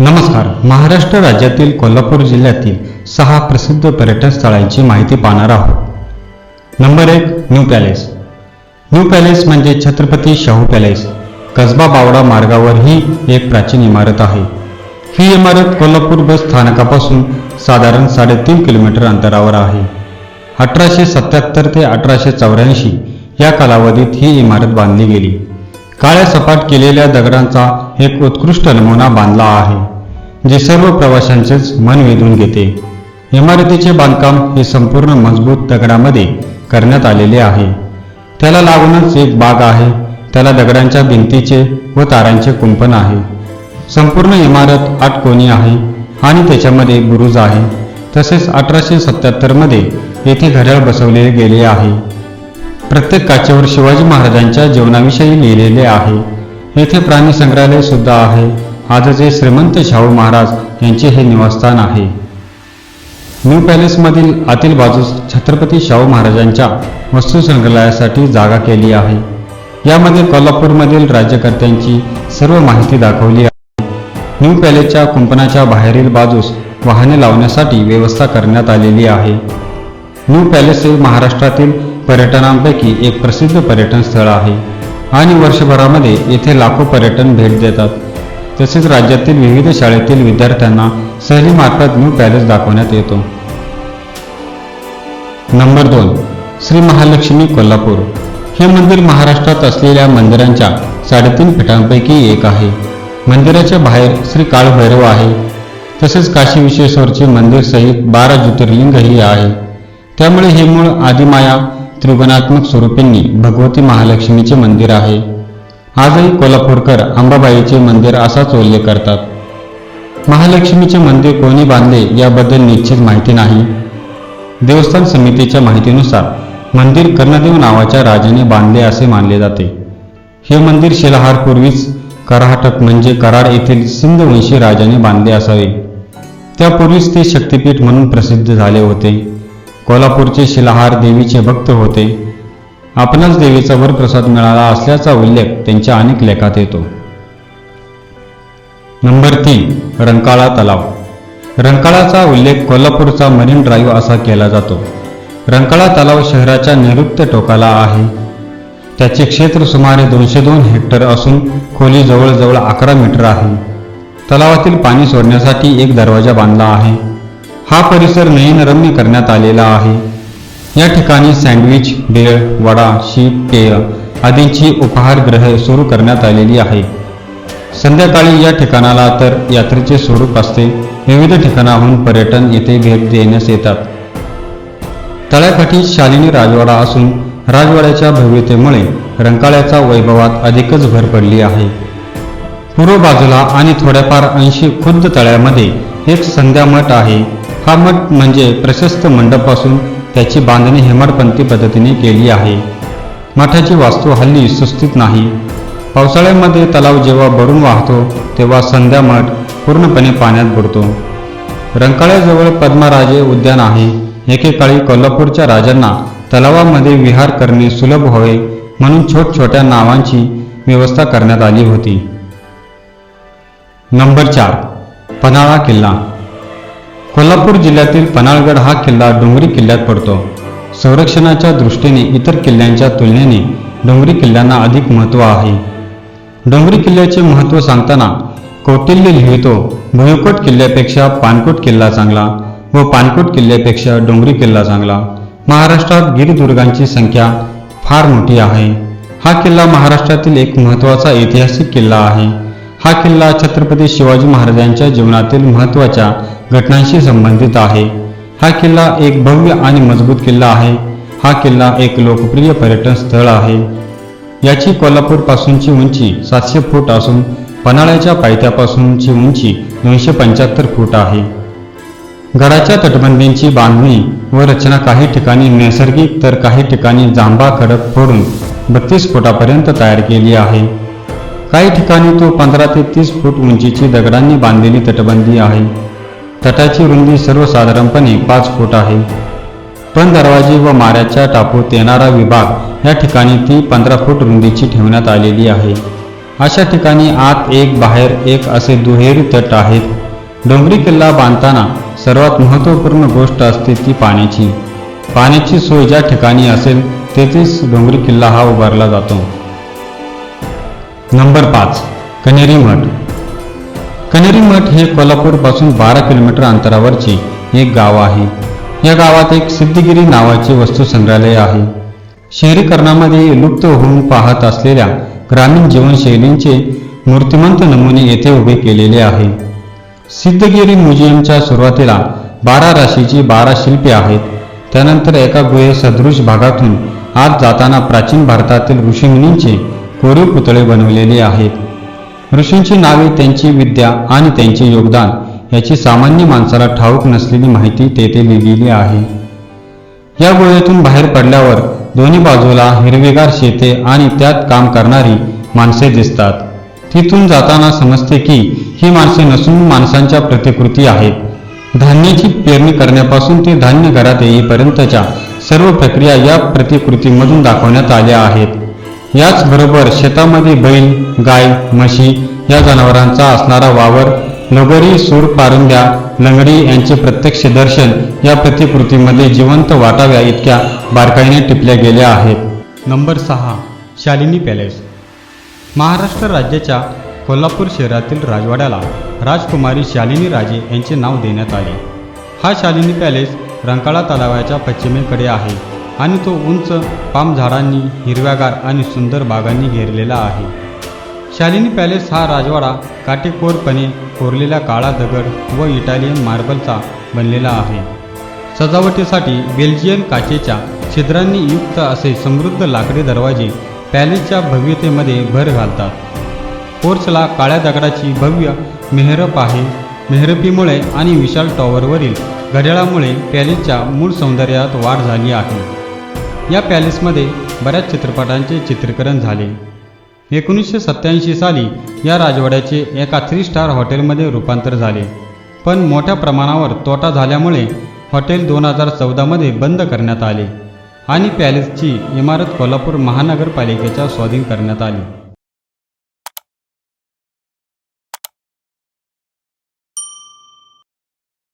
नमस्कार. महाराष्ट्र राज्यातील कोल्हापूर जिल्ह्यातील सहा प्रसिद्ध पर्यटन स्थळांची माहिती पाहणार आहोत. नंबर एक न्यू पॅलेस. न्यू पॅलेस म्हणजे छत्रपती शाहू पॅलेस. कसबा बावडा मार्गावर ही एक प्राचीन इमारत आहे. ही इमारत कोल्हापूर बस स्थानकापासून साधारण साडेतीन किलोमीटर अंतरावर आहे. अठराशे सत्याहत्तर ते अठराशे चौऱ्याऐंशी या कालावधीत ही इमारत बांधली गेली. काळ्या सपाट केलेल्या दगडांचा एक उत्कृष्ट नमुना बांधला आहे जे सर्व प्रवाशांचेच मन वेधून घेते. इमारतीचे बांधकाम हे संपूर्ण मजबूत दगडामध्ये करण्यात आलेले आहे. त्याला लागूनच एक बाग आहे त्याला दगडांच्या भिंतीचे व तारांचे कुंपण आहे. संपूर्ण इमारत आठ कोणी आहे आणि त्याच्यामध्ये बुरुज आहे तसेच अठराशे सत्याहत्तरमध्ये येथे घड्याळ बसवले गेले आहे. प्रत्येक काचेवर शिवाजी महाराजांच्या जीवनाविषयी लिहिलेले आहे. येथे प्राणी संग्रहालय सुद्धा आहे. आजचे श्रीमंत शाहू महाराज यांचे हे निवासस्थान आहे. न्यू पॅलेसमधील आतील बाजूस छत्रपती शाहू महाराजांच्या वस्तू संग्रहालयासाठी जागा केली आहे. यामध्ये कोल्हापूरमधील राज्यकर्त्यांची सर्व माहिती दाखवली आहे. न्यू पॅलेसच्या कुंपणाच्या बाहेरील बाजूस वाहने लावण्यासाठी व्यवस्था करण्यात आलेली आहे. न्यू पॅलेस हे महाराष्ट्रातील पर्यटनांपैकी एक प्रसिद्ध पर्यटन स्थळ आहे. आणि वर्षभरामध्ये येथे लाखो पर्यटन भेट देतात. तसेच राज्यातील विविध शाळेतील विद्यार्थ्यांना सहलीमार्फत न्यू पॅलेस दाखवण्यात येतो. नंबर दोन श्री महालक्ष्मी कोल्हापूर. हे मंदिर महाराष्ट्रात असलेल्या मंदिरांच्या साडेतीन पीठांपैकी एक आहे. मंदिराच्या बाहेर श्री काळभैरव आहे. तसेच काशी विश्वेश्वरचे मंदिर सहित बारा ज्योतिर्लिंगही आहे. त्यामुळे हे मूळ आदिमाया त्रिगुणात्मक स्वरूपींनी भगवती महालक्ष्मीचे मंदिर आहे. आजही कोल्हापूरकर अंबाबाईचे मंदिर असाच उल्लेख करतात. महालक्ष्मीचे मंदिर कोणी बांधले याबद्दल निश्चित माहिती नाही. देवस्थान समितीच्या माहितीनुसार मंदिर कर्णदेव नावाच्या राजाने बांधले असे मानले जाते. हे मंदिर शिलाहारपूर्वीच कराहटक म्हणजे कराड येथील सिंधवंशी राजाने बांधले असावे. त्यापूर्वीच ते शक्तिपीठ म्हणून प्रसिद्ध झाले होते. कोल्हापूरचे शिलाहार देवीचे भक्त होते. आपणास देवीचा वरप्रसाद मिळाला असल्याचा उल्लेख त्यांच्या अनेक लेखात येतो. नंबर तीन रंकाळा तलाव. रंकाळाचा उल्लेख कोल्हापूरचा मरीन ड्राईव्ह असा केला जातो. रंकाळा तलाव शहराच्या नैऋत्य टोकाला आहे. त्याचे क्षेत्र सुमारे दोनशे दोन हेक्टर असून खोली जवळजवळ अकरा मीटर आहे. तलावातील पाणी सोडण्यासाठी एक दरवाजा बांधला आहे. हा परिसर नयनरम्य करण्यात आलेला आहे. या ठिकाणी सँडविच भेळ वडा शीप पेय आदींची उपहारगृहे सुरू करण्यात आलेली आहे. संध्याकाळी या ठिकाणाला तर यात्रेचे स्वरूप असते. विविध ठिकाणाहून पर्यटन येथे भेट देण्यास येतात. तळ्याकाठी शालिनी राजवाडा असून राजवाड्याच्या भव्यतेमुळे रंकाळ्याच्या वैभवात अधिकच भर पडली आहे. पूर्व बाजूला आणि थोड्याफार अंशी खुद्द तळ्यामध्ये एक संध्यामठ आहे. हा मठ म्हणजे प्रशस्त मंडप असून त्याची बांधणी हेमाडपंथी पद्धतीने केली आहे. मठाची वास्तू हल्ली सुस्थित नाही. पावसाळ्यामध्ये तलाव जेव्हा भरून वाहतो तेव्हा संध्या मठ पूर्णपणे पाण्यात बुडतो. रंकाळ्याजवळ पद्मराजे उद्यान आहे. एकेकाळी कोल्हापूरच्या राजांना तलावामध्ये विहार करणे सुलभ व्हावे म्हणून छोटछोट्या नावांची व्यवस्था करण्यात आली होती. नंबर चार पन्हाळा किल्ला. कोल्हापूर जिल्ह्यातील पन्हाळगड हा किल्ला डोंगरी किल्ल्यात पडतो. संरक्षणाच्या दृष्टीने इतर किल्ल्यांच्या तुलनेने डोंगरी किल्ल्यांना अधिक महत्त्व आहे. डोंगरी किल्ल्याचे महत्त्व सांगताना कौटिल्य लिहितो भुयकोट किल्ल्यापेक्षा पानकोट किल्ला चांगला व पानकोट किल्ल्यापेक्षा डोंगरी किल्ला चांगला. महाराष्ट्रात गिरिदुर्गांची संख्या फार मोठी आहे. हा किल्ला महाराष्ट्रातील एक महत्त्वाचा ऐतिहासिक किल्ला आहे. हा किल्ला छत्रपती शिवाजी महाराजांच्या जीवनातील महत्त्वाच्या घटनांशी संबंधित आहे. हा किल्ला एक भव्य आणि मजबूत किल्ला आहे. हा किल्ला एक लोकप्रिय पर्यटन स्थळ आहे. याची कोल्हापूरपासूनची उंची सातशे फूट असून पन्हाळ्याच्या पायथ्यापासूनची उंची दोनशे पंच्याहत्तर फूट आहे. गडाच्या तटबंदींची बांधणी व रचना काही ठिकाणी नैसर्गिक तर काही ठिकाणी जांभा खडक फोडून बत्तीस फुटापर्यंत तयार केली आहे. काही ठिकाणी तो पंधरा ते तीस फूट उंचीची दगडांनी बांधलेली तटबंदी आहे. तटाची रुंदी सर्वसाधारणपणे पाच फूट आहे. पण दरवाजे व माऱ्याच्या टापूत येणारा विभाग या ठिकाणी ती पंधरा फूट रुंदीची ठेवण्यात आलेली आहे. अशा ठिकाणी आत एक बाहेर एक असे दुहेरी तट आहेत. डोंगरी किल्ला बांधताना सर्वात महत्त्वपूर्ण गोष्ट असते ती पाण्याची. पाण्याची सोय ज्या ठिकाणी असेल तेथेच डोंगरी किल्ला हा उभारला जातो. नंबर पाच कनेरी मठ कनेरी मठ हे कोल्हापूरपासून बारा किलोमीटर अंतरावरचे एक गाव आहे. या गावात एक सिद्धगिरी नावाचे वस्तू संग्रहालय आहे. शहरीकरणामध्ये लुप्त होऊन पाहत असलेल्या ग्रामीण जीवनशैलींचे मूर्तिमंत नमुने येथे उभे केलेले आहे. सिद्धगिरी म्युझियमच्या सुरुवातीला बारा राशीची बारा शिल्पे आहेत. त्यानंतर एका गुहे सदृश भागातून आत जाताना प्राचीन भारतातील ऋषीमुनींचे कोरीव पुतळे बनवलेले आहेत. ऋषींची नावे त्यांची विद्या आणि त्यांचे योगदान याची सामान्य माणसाला ठाऊक नसलेली माहिती तेथे लिहिलेली आहे. या गोळ्यातून बाहेर पडल्यावर दोन्ही बाजूला हिरवेगार शेते आणि त्यात काम करणारी माणसे दिसतात. तिथून जाताना समजते की ही माणसे नसून माणसांच्या प्रतिकृती आहेत. धान्याची पेरणी करण्यापासून ते धान्य घरात येईपर्यंतच्या सर्व प्रक्रिया या प्रतिकृतीमधून दाखवण्यात आल्या आहेत. याचबरोबर शेतामध्ये बैल गाय म्हशी या जनावरांचा असणारा वावर लगोरी सूर पारुंद्या लंगडी यांचे प्रत्यक्ष दर्शन या प्रतिकृतीमध्ये जिवंत वाटाव्या इतक्या बारकाईने टिपल्या गेल्या आहेत. नंबर सहा शालिनी पॅलेस. महाराष्ट्र राज्याच्या कोल्हापूर शहरातील राजवाड्याला राजकुमारी शालिनी राजे यांचे नाव देण्यात आले. हा शालिनी पॅलेस रंकाळा तलावाच्या पश्चिमेकडे आहे. आणि तो उंच पामझाडांनी हिरव्यागार आणि सुंदर बागांनी घेरलेला आहे. शालिनी पॅलेस हा राजवाडा काटेकोरपणे कोरलेल्या काळा दगड व इटालियन मार्बलचा बनलेला आहे. सजावटीसाठी बेल्जियन काचेच्या छिद्रांनी युक्त असे समृद्ध लाकडी दरवाजे पॅलेसच्या भव्यतेमध्ये भर घालतात. पोर्चला काळ्या दगडाची भव्य मेहरप आहे. मेहरपीमुळे आणि विशाल टॉवरवरील घड्याळामुळे पॅलेसच्या मूळ सौंदर्यात वाढ झाली आहे. या पॅलेसमध्ये बऱ्याच चित्रपटांचे चित्रीकरण झाले. एकोणीसशे सत्त्याऐंशी साली या राजवाड्याचे एका थ्री स्टार हॉटेलमध्ये रूपांतर झाले. पण मोठ्या प्रमाणावर तोटा झाल्यामुळे हॉटेल दोन हजार चौदामध्ये बंद करण्यात आले आणि पॅलेसची इमारत कोल्हापूर महानगरपालिकेच्या स्वाधीन करण्यात आली.